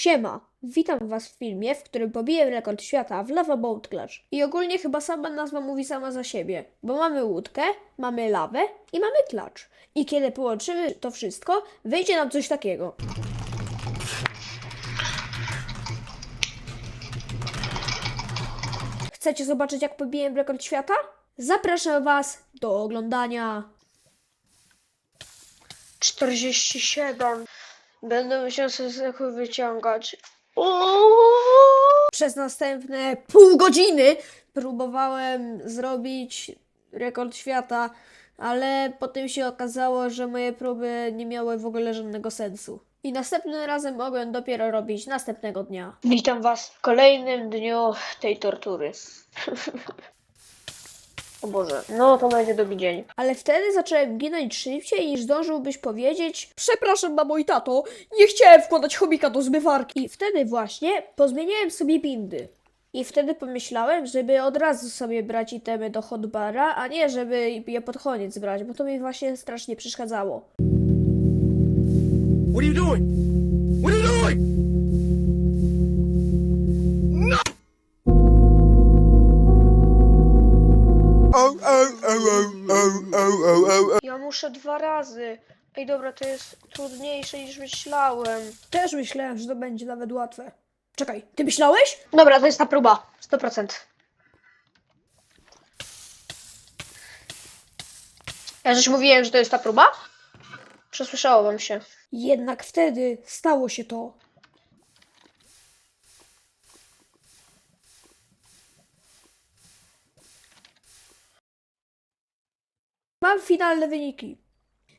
Siema, witam was w filmie, w którym pobiję rekord świata w Lava Boat Clutch. I ogólnie chyba sama nazwa mówi sama za siebie, bo mamy łódkę, mamy lawę i mamy klacz. I kiedy połączymy to wszystko, wyjdzie nam coś takiego. Chcecie zobaczyć jak pobiję rekord świata? Zapraszam was do oglądania. 47. Będę musiał sobie wyciągać. Przez następne pół godziny próbowałem zrobić rekord świata, ale potem się okazało, że moje próby nie miały w ogóle żadnego sensu. I następnym razem mogłem dopiero robić następnego dnia. Witam Was w kolejnym dniu tej tortury. o Boże, no to będzie drugi dzień. Ale wtedy zacząłem ginąć szybciej niż zdążyłbyś powiedzieć Przepraszam mamo i tato, nie chciałem wkładać chomika do zmywarki. I wtedy właśnie pozmieniałem sobie bindy. I wtedy pomyślałem, żeby od razu sobie brać itemy do hotbara, a nie żeby je pod koniec brać, bo to mi właśnie strasznie przeszkadzało. What are you doing? What are you doing? Ja muszę dwa razy. Ej, dobra, to jest trudniejsze niż myślałem. Też myślałem, że to będzie nawet łatwe. Czekaj, ty myślałeś? Dobra, to jest ta próba. 100%. Ja już mówiłem, że to jest ta próba? Przesłyszało wam się. Jednak wtedy stało się to. Mam finalne wyniki.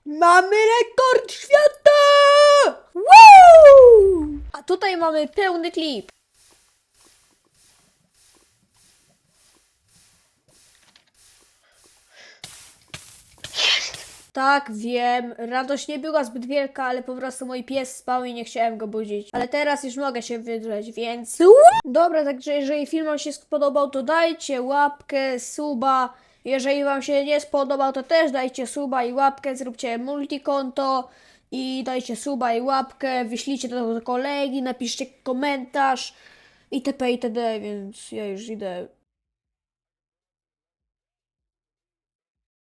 Mamy rekord świata! Woo! A tutaj mamy pełny klip. Tak, wiem. Radość nie była zbyt wielka, ale po prostu mój pies spał i nie chciałem go budzić. Ale teraz już mogę się wydrzeć, więc... Dobra, także jeżeli film wam się spodobał, to dajcie łapkę, suba. Jeżeli wam się nie spodobał, to też dajcie suba i łapkę, zróbcie multikonto i dajcie suba i łapkę, wyślijcie to do kolegi, napiszcie komentarz itp. itd., więc ja już idę